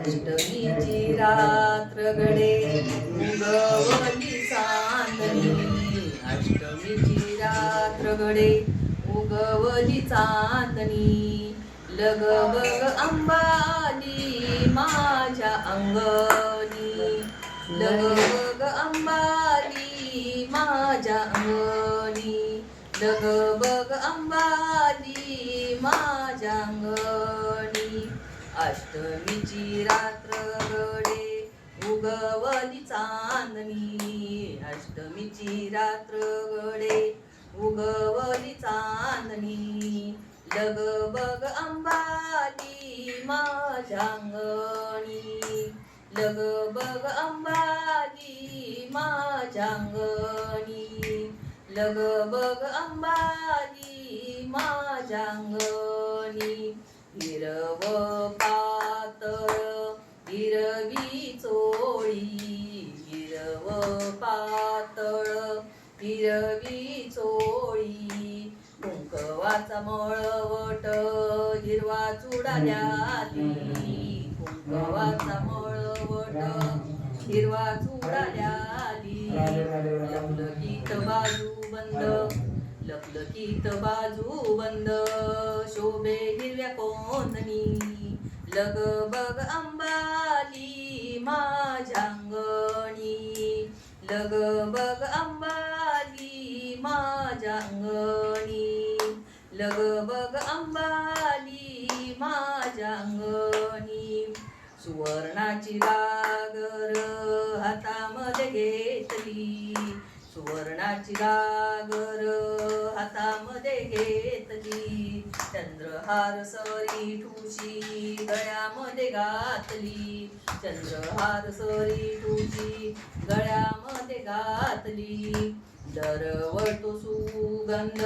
अष्टमीची रात्र गडे उगवली चांदणी. अष्टमीची रात्र गडे उगवली चांदणी. लगबग अंबाली माझ्या अंगणी. लगबग अंबाली माझ्या अंगणी. लगबग अंबाली माझ्या अंगणी. अष्टमीची रात्र गडे उगवली चांदणी. अष्टमीची रात्र गडे उगवली चांदणी. लगबग अंबाली माझ्या अंगणी. अंबाली माझ्या अंगणी. अंबाली माझ्या अंगणी. हिरव पातळ हिरवी चोळी हिरव पातळ हिरवी चोळी कुंकवाचा मळवट हिरवा चुडाल्याली कुंकवाचा मळवट हिरवा चुडाल्याली लखलखीत बाजू बंद. लखलखीत बाजू बंद शोभे हिरव्या कोंदणी लग बग अंबाली माझ्यांगणी लग बग अंबाली माझ्यांगणी लग बग अंबाली माझ्यांगणी सुवर्णाची गागर हातामध्ये घेतली. सुवर्णाची गागर हातामध्ये घेतली. चंद्रहार सरी ठुशी गळ्यामध्ये घातली. चंद्रहार सरी ठुशी गळ्यामध्ये घातली. दरवळतो सुगंध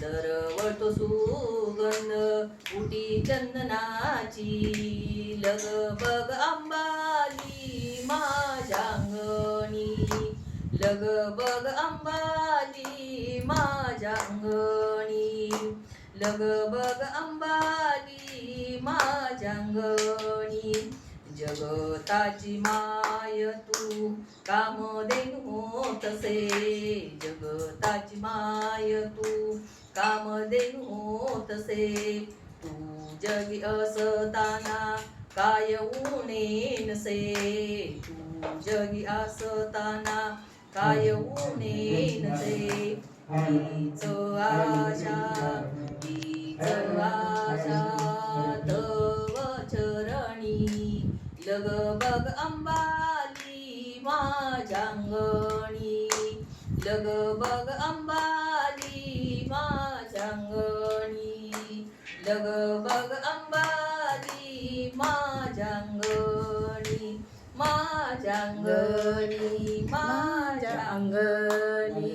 दरवळतो सुगंध उटी चंदनाची. लग बग अंबाली मा लग बग अंबाली माझ्या अंगणी. लग बग अंबाली माझ्या अंगणी. जगताची माय तू कामधेनु होतसे. जगताची माय तू कामधेनु होतसे. तू जगी असताना काय उणे नसे तू जगी असताना काय उणे नसे हीच आशा हीच आशा तव चरणी लग बग अंबाली माझ्या अंगणी लग बग अंबाली माझ्या अंगणी लग बग अंबाली माझ्या अंगणी माझ्या अंगणी माझ्या अंगणी.